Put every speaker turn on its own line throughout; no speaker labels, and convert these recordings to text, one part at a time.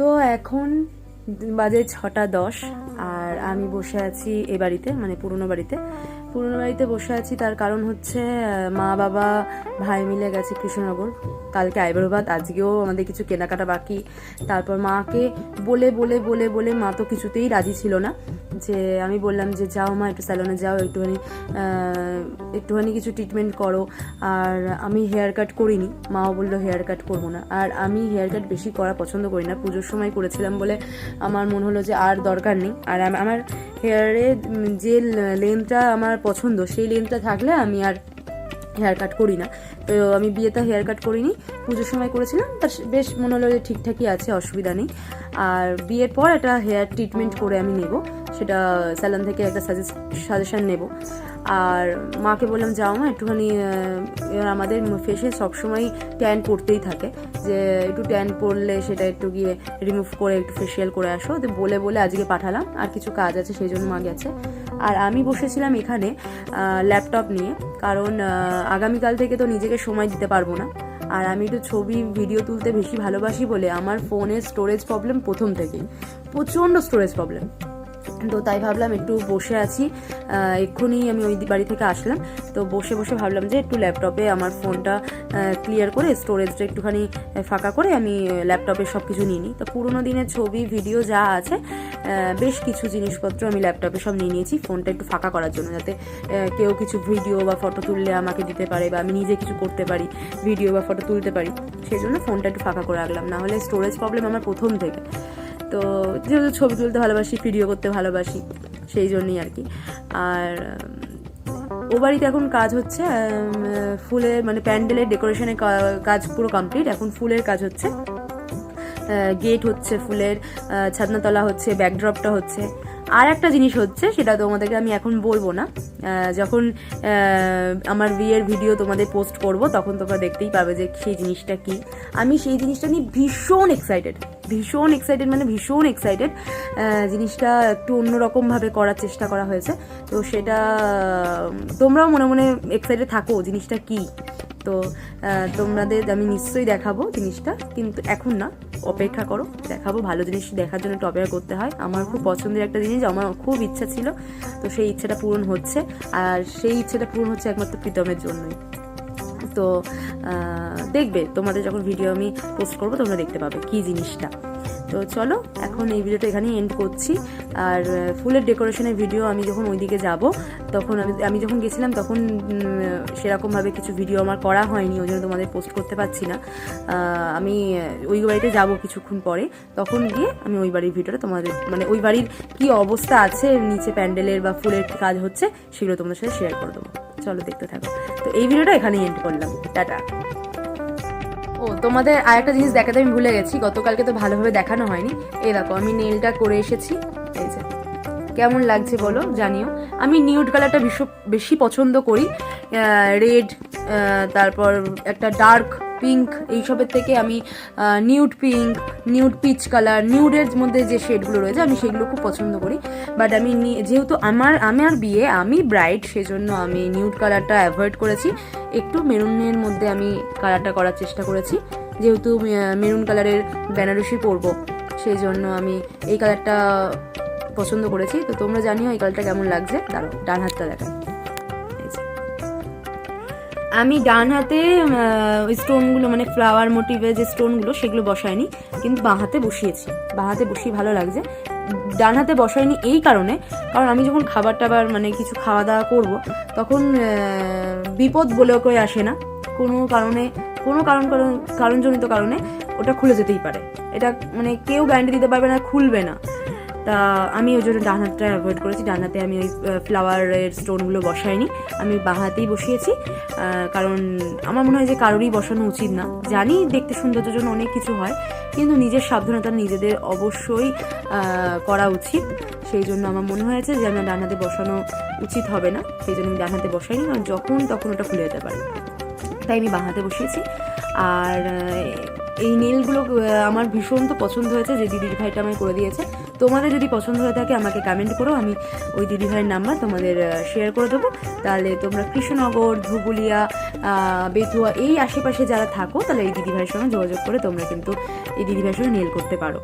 তো এখন বাজে ছটা দশ আর আমি বসে আছি এ বাড়িতে মানে পুরনো বাড়িতে। পুরনো বাড়িতে বসে আছি, তার কারণ হচ্ছে মা, বাবা, ভাই মিলে গেছে কৃষ্ণনগর। কালকে আইবরবাদ, আজকেও আমাদের কিছু কেনাকাটা বাকি। তারপর মাকে বলে বলে বলে বলে মা তো কিছুতেই রাজি ছিল না। যে আমি বললাম যে, যাও মা, একটু স্যালনে যাও, একটুখানি একটুখানি কিছু ট্রিটমেন্ট করো। আর আমি হেয়ার কাট করিনি, মাও বলল হেয়ার কাট করব না। আর আমি হেয়ার কাট বেশি করা পছন্দ করি না, পুজোর সময় করেছিলাম বলে আমার মনে হলো যে আর দরকার নেই। আর আমার হেয়ারে যে লেন্থটা আমার পছন্দ, সেই লেন্থটা থাকলে আমি আর হেয়ার কাট করি না তো আমি বিয়েতে হেয়ার কাট করিনি, পুজোর সময় করেছিলাম তার বেশ মনে হলো যে ঠিকঠাকই আছে, অসুবিধা নেই। আর বিয়ের পর একটা হেয়ার ট্রিটমেন্ট করে আমি নেব। সেটা স্যালন থেকে একটা সাজেশন নেব। আর মাকে বললাম, যাও মা, একটুখানি আমাদের ফেসে সবসময় ট্যান পড়তেই থাকে। যে একটু ট্যান পড়লে সেটা একটু গিয়ে রিমুভ করে একটু ফেসিয়াল করে আসো। তো বলে বলে আজকে পাঠালাম, আর কিছু কাজ আছে, সেই জন্য মা গেছে। আর আমি বসেছিলাম এখানে ল্যাপটপ নিয়ে, কারণ আগামীকাল থেকে তো নিজেকে সময় দিতে পারব না। আর আমি একটু ছবি ভিডিও তুলতে বেশি ভালোবাসি বলে আমার ফোনের স্টোরেজ প্রবলেম প্রথম থেকেই। প্রচণ্ড স্টোরেজ প্রবলেম তো তাই ভাবলাম একটু বসে আছি। এক্ষুনি আমি ওই বাড়ি থেকে আসলাম। তো বসে বসে ভাবলাম যে একটু ল্যাপটপে আমার ফোনটা ক্লিয়ার করে স্টোরেজটা একটুখানি ফাঁকা করে আমি ল্যাপটপে সব কিছু নিয়ে নিই। তো পুরোনো দিনের ছবি ভিডিও যা আছে বেশ কিছু জিনিসপত্র আমি ল্যাপটপে সব নিয়ে নিয়েছি ফোনটা একটু ফাঁকা করার জন্য যাতে কেউ কিছু ভিডিও বা ফটো তুললে আমাকে দিতে পারে বা আমি নিজে কিছু করতে পারি ভিডিও বা ফটো তুলতে পারি। সেই জন্য ফোনটা একটু ফাঁকা করে রাখলাম। না হলে স্টোরেজ প্রবলেম আমার প্রথম থেকে। তো যেহেতু ছবি তুলতে ভালোবাসি ভিডিও করতে ভালোবাসি, সেই জন্যই আর কি। আর ও বাড়িতে এখন কাজ হচ্ছে ফুলের মানে প্যান্ডেলের ডেকোরেশনের কাজ পুরো কমপ্লিট। এখন ফুলের কাজ হচ্ছে। গেট হচ্ছে ফুলের ছাদনাতলা হচ্ছে ব্যাকড্রপটা হচ্ছে। আর একটা জিনিস হচ্ছে, সেটা তোমাদেরকে আমি এখন বলব না। যখন আমার বিয়ের ভিডিও তোমাদের পোস্ট করব, তখন তোমরা দেখতেই পাবে যে সেই জিনিসটা কি। আমি সেই জিনিসটা নিয়ে ভীষণ এক্সাইটেড ভীষণ এক্সাইটেড মানে ভীষণ এক্সাইটেড জিনিসটা একটু অন্যরকমভাবে করার চেষ্টা করা হয়েছে। তো সেটা, তোমরাও মনে মনে এক্সাইটেড থাকো জিনিসটা কি। তো তোমাদের, আমি নিশ্চয়ই দেখাবো জিনিসটা, কিন্তু এখন না, অপেক্ষা করো, দেখাবো, ভালো জিনিস দেখার জন্য একটু অপেক্ষা করতে হয়। আমার খুব পছন্দের একটা জিনিস, আমার খুব ইচ্ছা ছিল, তো সেই ইচ্ছাটা পূরণ হচ্ছে, আর সেই ইচ্ছাটা পূরণ হচ্ছে একমাত্র প্রীতমের জন্যই। তো দেখবে তোমাদের যখন ভিডিও আমি পোস্ট করব তোমরা দেখতে পাবে কি জিনিসটা। তো চলো, এখন এই ভিডিওটা এখানেই এন্ড করছি। আর ফুলের ডেকোরেশনের ভিডিও আমি যখন ওইদিকে যাব, তখন আমি আমি যখন গেছিলাম তখন সেরকমভাবে কিছু ভিডিও আমার করা হয়নি, ওই জন্য তোমাদের পোস্ট করতে পারছি না। আমি, ওই বাড়িতে যাব কিছুক্ষণ পরে, তখন গিয়ে আমি ওই বাড়ির ভিডিওটা তোমাদের মানে ওই বাড়ির কি অবস্থা আছে, নিচে প্যান্ডেলের বা ফুলের কাজ হচ্ছে, সেগুলো তোমাদের সাথে শেয়ার করে দেবো। চলো দেখতে থাকো। তো এই ভিডিওটা এখানেই এন্ড করলাম। টাটা। ও, তোমাদের আর একটা জিনিস দেখাতে আমি ভুলে গেছি, গতকালকে তো ভালোভাবে দেখানো হয়নি। এই দেখো, আমি নেলটা করে এসেছি। এই যে, কেমন লাগছে বলো জানিও। আমি নিউড কালারটা ভীষণ বেশি পছন্দ করি। রেড তারপর একটা ডার্ক পিঙ্ক এইসবের থেকে আমি nude pink nude peach colour নিউডের মধ্যে যে শেডগুলো রয়েছে, আমি সেগুলো খুব পছন্দ করি। বাট আমি যেহেতু আমার আমার বিয়ে, আমি ব্রাইট সেজন্য আমি নিউড কালারটা অ্যাভয়েড করেছি। একটু মেরুনের মধ্যে আমি কালারটা করার চেষ্টা করেছি। যেহেতু মেরুন কালারের বেনারসি পরবো সেই জন্য আমি এই কালারটা পছন্দ করেছি। তো তোমরা জানিও এই কালারটা কেমন লাগছে? দাঁড়াও, ডান হাতটা দেখাই। এই যে। আমি ডান হাতে স্টোনগুলো মানে ফ্লাওয়ার মোটিভে যে স্টোনগুলো সেগুলো বসাইনি, কিন্তু বাঁ হাতে বসিয়েছি। বাঁ হাতে বসিয়ে ভালো লাগছে। ডান হাতে বসাইনি এই কারণে, কারণ আমি যখন খাবার টাবার মানে কিছু খাওয়া দাওয়া করব, তখন বিপদ বলেও করে আসে না। কোনো কারণে, কোনো কারণ কারণজনিত কারণে ওটা খুলে যেতেই পারে। এটা মানে কেউ গ্যারান্টি দিতে পারবে না, খুলবে না। তা আমি ওই জন্য ডান হাতটা অ্যাভয়েড করেছি। ডান হাতে আমি ওই ফ্লাওয়ারের স্টোনগুলো বসাইনি। আমি বাঁ হাতেই বসিয়েছি কারণ আমার মনে হয় যে কারোরই বসানো উচিত না। জানি দেখতে সৌন্দর্যের জন্য অনেক কিছু হয়, কিন্তু নিজের সাবধানতা নিজেদের অবশ্যই করা উচিত। সেই জন্য আমার মনে হয়েছে যে আমার ডান হাতে বসানো উচিত হবে না। সেই জন্য আমি ডান হাতে বসাইনি, কারণ যখন তখন ওটা খুলে যেতে পারে। তাই আমি বাঁ হাতে বসিয়েছি। আর এই নেলগুলো আমার ভীষণ তো পছন্দ হয়েছে, যে দিদির ভাইটা আমায় করে দিয়েছে। তোমাদের যদি পছন্দ হয়ে থাকে, আমাকে কমেন্ট করো, আমি ওই দিদি ভাইয়ের নাম্বার তোমাদের শেয়ার করে দেবো। তাহলে তোমরা কৃষ্ণনগর, ধুবুলিয়া বেতুয়া এই আশেপাশে যারা থাকো, তাহলে এই দিদি ভাইয়ের সঙ্গে যোগাযোগ করে তোমরা কিন্তু এই দিদি ভাইয়ের সঙ্গে নেল করতে পারো।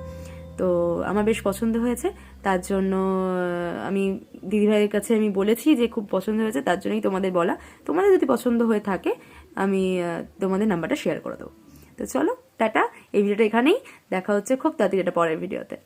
তো আমার বেশ পছন্দ হয়েছে, তার জন্য আমি দিদিভাইয়ের কাছে আমি বলেছি যে খুব পছন্দ হয়েছে, তার জন্যই তোমাদের বলা। তোমাদের যদি পছন্দ হয়ে থাকে, আমি তোমাদের নাম্বারটা শেয়ার করে দেবো। তো চলো, টাটা, এই ভিডিওটা এখানেই, দেখা হচ্ছে খুব তাড়াতাড়ি এটা পরের ভিডিওতে